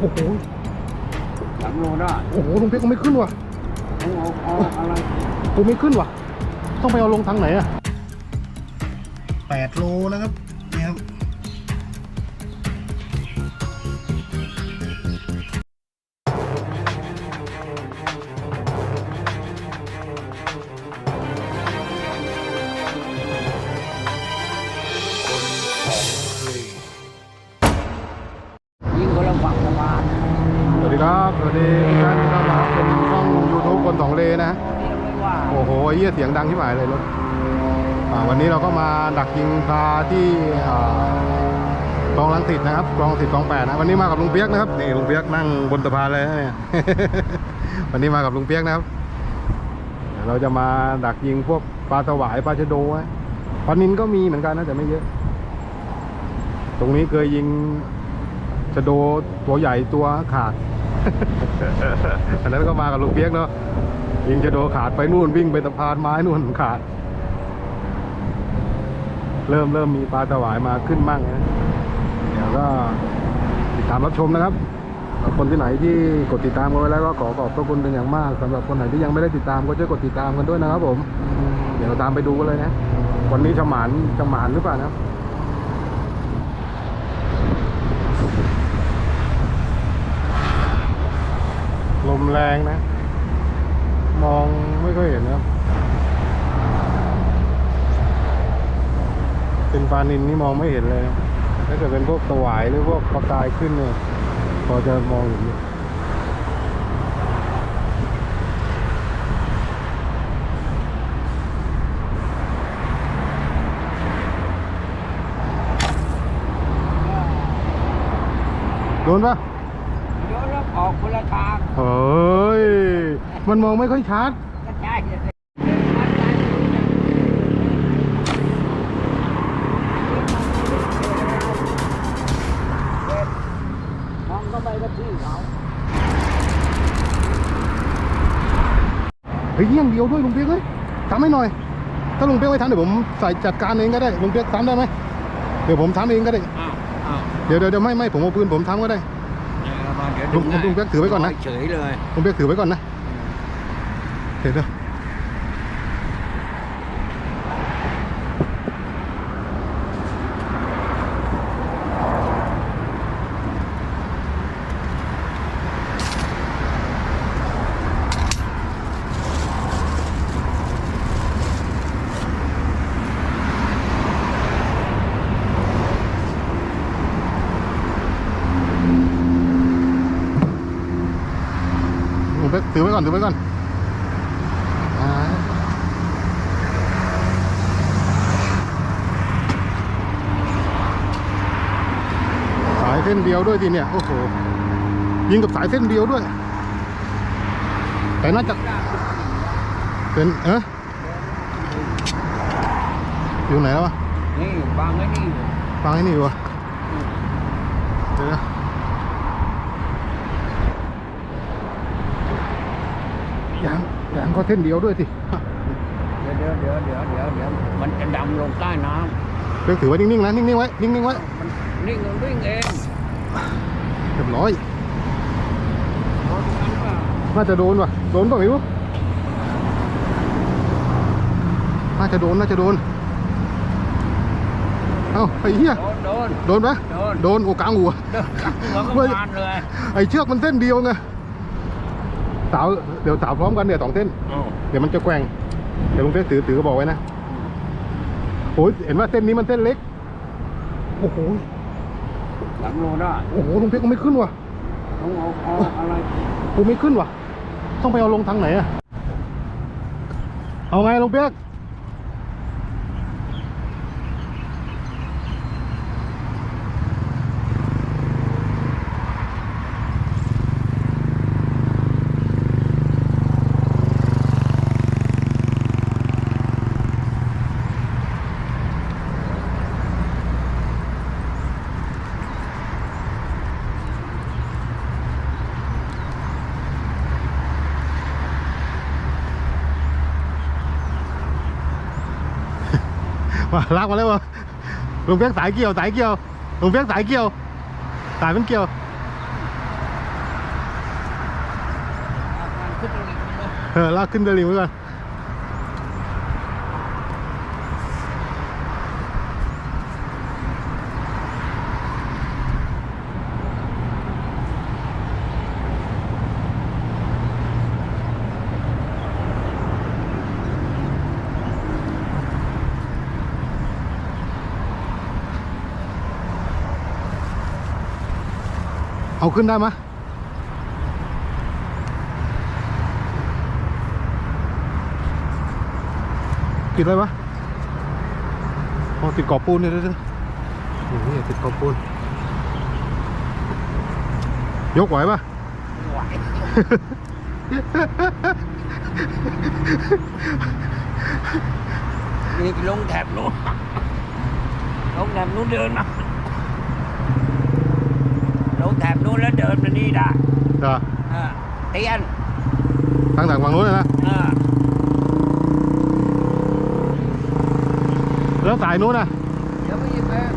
โอ้โหหลังโลได้โอ้โหลุงเปียกก็ไม่ขึ้นว่ะเอาเอาเอาอะไรกูไม่ขึ้นว่ะ ต้องไปเอาลงทางไหนอะแปดโลนะครับนี่ครับ เสียงดังที่หมายเลยรถวันนี้เราก็มาดักยิงปลาที่กองลังสิตนะครับกองสิตกองแปดนะวันนี้มากับลุงเปียกนะครับนี่ลุงเปียกนั่งบนสะพานเลยเนี่ยวันนี้มากับลุงเปียกนะครับ เราจะมาดักยิงพวกปลาสวายปลาชะโดนะปลานินก็มีเหมือนกันนะแต่ไม่เยอะ ตรงนี้เคยยิงชะโดตัวใหญ่ตัวขาดอันนั้นก็มากับลุงเปียกเนาะ ยิงจะโดขาดไปนู่นวิ่งไปสะพานไม้นู่นขาด เริ่มเริ่มมีปลาถวายมาขึ้นมั่งนะเดี๋ยวก็ติดตามรับชมนะครับคนที่ไหนที่กดติดตามกันไว้แล้วก็ขอขอบพระคุณเป็นอย่างมากสำหรับคนไหนที่ยังไม่ได้ติดตามก็ช่วยกดติดตามกันด้วยนะครับ ผม เดี๋ยวเราตามไปดูกันเลยนะวันนี้ฉมานฉมานหรือเปล่านะลมแรงนะ มองไม่ค่อยเห็นนะครับ เป็นปลานินนี่มองไม่เห็นเลยนะถ้าเกิดเป็นพวกสวายหรือพวกปลากายขึ้นเนี่ยพอจะมองเห็นอยู่โดนปะเดี๋ยวเราออกคนละทางเฮ้ ย มันมองไม่ค่อยชัดก็ใช่เลยมองเข้าไปก็ที่เขาเฮ้ยเยี่ยงเดียวด้วยลุงเปียกเฮ้ยทำให้หน่อย ถ้าลุงเปียกไม่ทำเดี๋ยวผมใส่จัดการเองก็ได้ลุงเปียกทำได้ไหมเดี๋ยวผมทำเองก็ได้ อ้าวอ้าวเดี๋ยวเดี๋ยวเดี๋ยวไม่ไม่ผมเอาปืนผมทำก็ได้ เดี๋ยวลุงลุงเปี๊ยกถือไว้ก่อนนะ เฉยเลยลุงเปียกถือไว้ก่อนนะเดี๋ยวเดี๋ ถือไว้ก่อน ถือไว้ก่อนอ่าสายเส้นเดียวด้วยทีเนี่ย โอ้โห ยิงกับสายเส้นเดียวด้วย แต่น่าจะ เป็นเอะอยู่ไหนแล้ววะนี่บางไอ้นี่อยู่ฟังไอ้นี่อยู่วะเดี๋ยว นะยางยางก็เส้นเดียวด้วยสิเดี๋ยวเดี๋ยวเดี๋ยวเดี๋ยวเดี๋ยวเดี๋ยวมันจะดำลงใต้น้เดี๋ยวถือไว้นิ่งๆนะนิ่งๆไว้นิ่งๆไว้ำมันนิ่งมันวิ่งเองเรียบร้อยโดนมันเปล่าน่าจะโดนว่ะโดนเปล่าไม่รู้น่าจะโดนน่าจะโดนเอ้าไอ้เหี้ยโดนโดนโดนไหมโดนโดนโอกลางหัวเดินกลับหัวก็เว้ยมานเลยไอ้เชือกมันเส้นเดียวไง สาวเดี๋ยวสาวพร้อมกันเดี๋ยวสองเส้น อ้าวเดี๋ยวมันจะแกว่งเดี๋ยวลุงเป๊กถือถือก็บอกไว้นะโอ้ยเห็นว่าเส้นนี้มันเส้นเล็กโอ้โหหลังโลได้โอ้โหลุงเป๊กก็ไม่ขึ้นว่ะเอาเอาเอาอะไรกูไม่ขึ้นว่ะ ต้องไปเอาลงทางไหนอะเอาไงลุงเป๊ก ลากมาเร็วลุงเปียกสายเกี่ยวสายเกี่ยวลุงเปียกสายเกี่ยวสายมันเกี่ยวเออลากขึ้นเดลิวก่อน เอาขึ้นได้ไหมยติดไว้ปะอ๋อติดกรอบปูนเนี่ยด้วยด้วยโอ้โหติดกรอบปูน ยกไหวปะไม่ไหว นี่ลงแถบนู้นลงแถบนู้นเดินมาล งแถบนู้นแล้วเดินมานี่ได้จ้ะเออเตียน ทางจากฝั่งนู้นเลยนะ เออ แล้วสายนู้นนะ เดี๋ยวไปหยิบเอง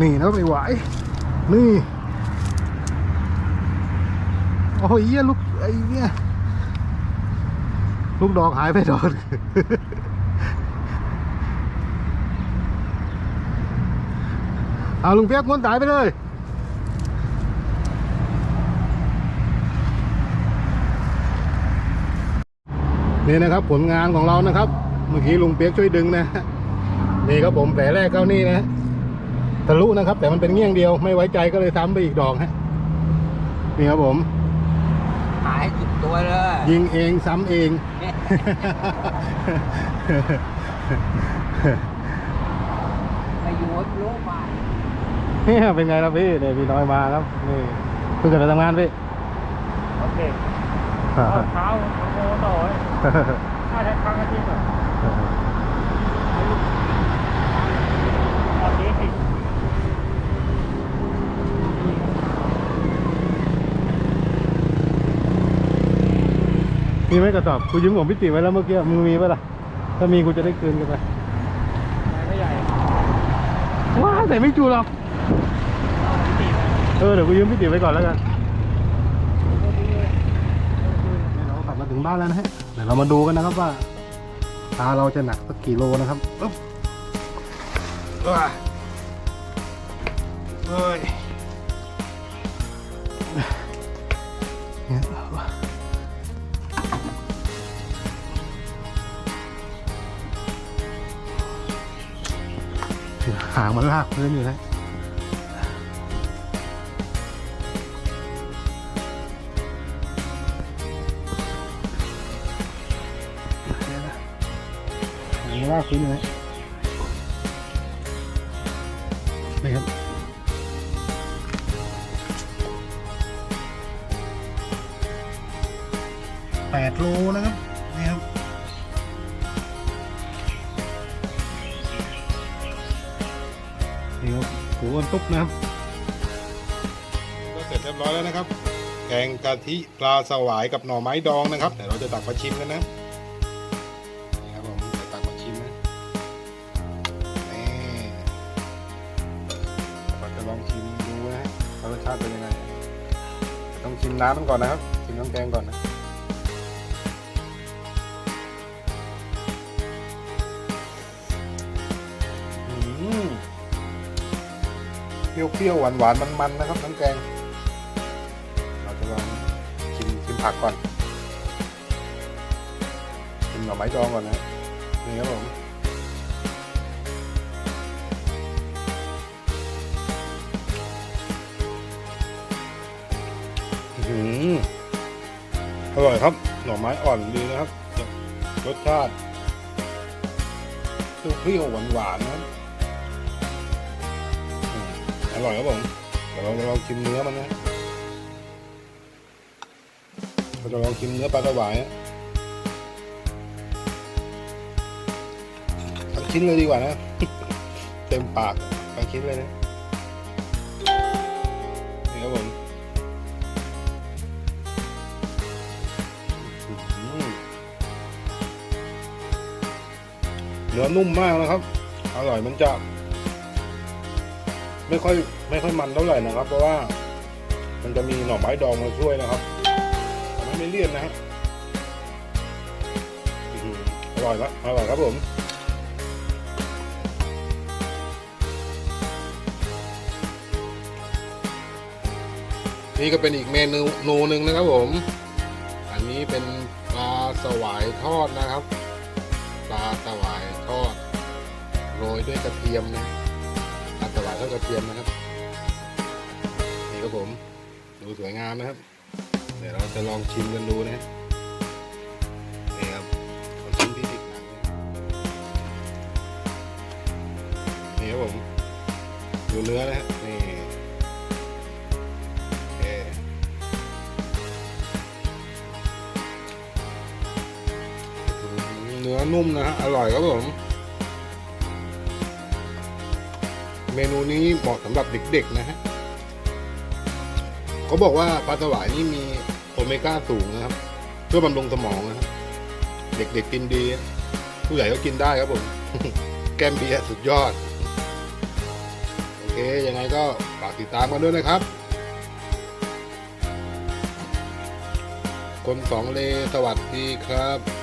นี่นะไม่ไหว นี่ โอ้ยเหี้ยลูกไอ้เนี่ยลูกดอกหายไปดอกเอาลุงเปียกม้วนสายไปเลยนี่นะครับผลงานของเรานะครับ เมื่อกี้ลุงเปียกช่วยดึงนะนี่ครับผมแผลแรกเข้านี่นะ ทะลุนะครับ แต่มันเป็นเงี้ยงเดียวไม่ไว้ใจก็เลยซ้ำไปอีกดอกฮะนี่ครับผม หายสุดตัวเลยยิงเองซ้ำเอง ไปอยู่ให้รู้มานี่เป็นไงล่ะพี่เนี่ยพี่น้อยมาครับนี่เพิ่งจะไปทำงานพี่โอเคเอาเท้าโอ้ต่อเลยถ้าใช้ครั้งอาทิตย์อะตอนนี้สิ มีไหมกระสอบกูยืมของพี่ติไว้แล้วเมื่อกี้มึงมีปะล่ะถ้ามีกูจะได้คืนกันไปไม่ใหญ่ว้าแต่ไม่จูหรอกเออเดี๋ยวกูยืมพี่ติไว้ก่อนแล้วกันเราขับมาถึงบ้านแล้วนะฮะเดี๋ยวเรามาดูกันนะครับว่าตาเราจะหนักสักกี่โลนะครับอึ๊บว้าเอ้ยเนี่ย หางมันลากพื้นอยู่นะหางลากพื้นอยู่นะนี่ครับ หูอ้วนตุ๊บนะครับ ก็เสร็จเรียบร้อยแล้วนะครับ แกงกะทิปลาสวายกับหน่อไม้ดองนะครับเดี๋ยวเราจะตักมาชิมกันนะนี่ครับผมเดี๋ยวตักมาชิมนะนี่เราจะลองชิมดูนะรสชาติเป็นยังไงต้องชิมน้ำมันก่อนนะครับชิมน้ำแกงก่อนนะ เปรี้ยวๆหวานๆมันๆนะครับน้ำแกง เราจะลองชิมชิมผักก่อนชิมหน่อไม้ดองก่อนนะนี่ครับผมอร่อยครับ หน่อไม้อ่อนดีนะครับ รสชาติเปรี้ยวหวานๆนะครับ อร่อยครับผมเดี๋ยวเราจะลองชิมเนื้อมันนะเราจะลองชิมเนื้อปลาสวายนะทั้งชิ้นเลยดีกว่านะ เต็มปากทั้งชิ้นเลยนะนี่ครับผมเนื้อนุ่มมากนะครับ อร่อยมันจะ ไม่ค่อยไม่ค่อยมันเท่าไหร่นะครับ เพราะว่ามันจะมีหน่อไม้ดองมาช่วยนะครับทำให้ไม่เลี่ยนนะฮะอร่อยครับอร่อยครับผมนี่ก็เป็นอีกเมนูนูหนึ่งนะครับผม อันนี้เป็นปลาสวายทอดนะครับ ปลาสวายทอด โรยด้วยกระเทียมนะ ปลาสวกระเทียมนะครับ นี่ครับผม ดูสวยงามนะครับ เดี๋ยวเราจะลองชิมกันดูนะนี่ครับเอชิ้นที่ติดหนังนี่ครับผม ดูเนื้อนะฮะนี่เนื้อนุ่มนะฮะ อร่อยครับผม เมนูนี้เหมาะสำหรับเด็กๆนะฮะเขาบอกว่าปลาสวายนี่มีโอเมก้าสูงนะครับ เพื่อบำรุงสมองนะครับ เด็กๆกินดี ผู้ใหญ่ก็กินได้ครับผม แกมเบียสุดยอด โอเค ยังไงก็ฝากติดตามกันด้วยนะครับ คนสองเลสวัสดีครับ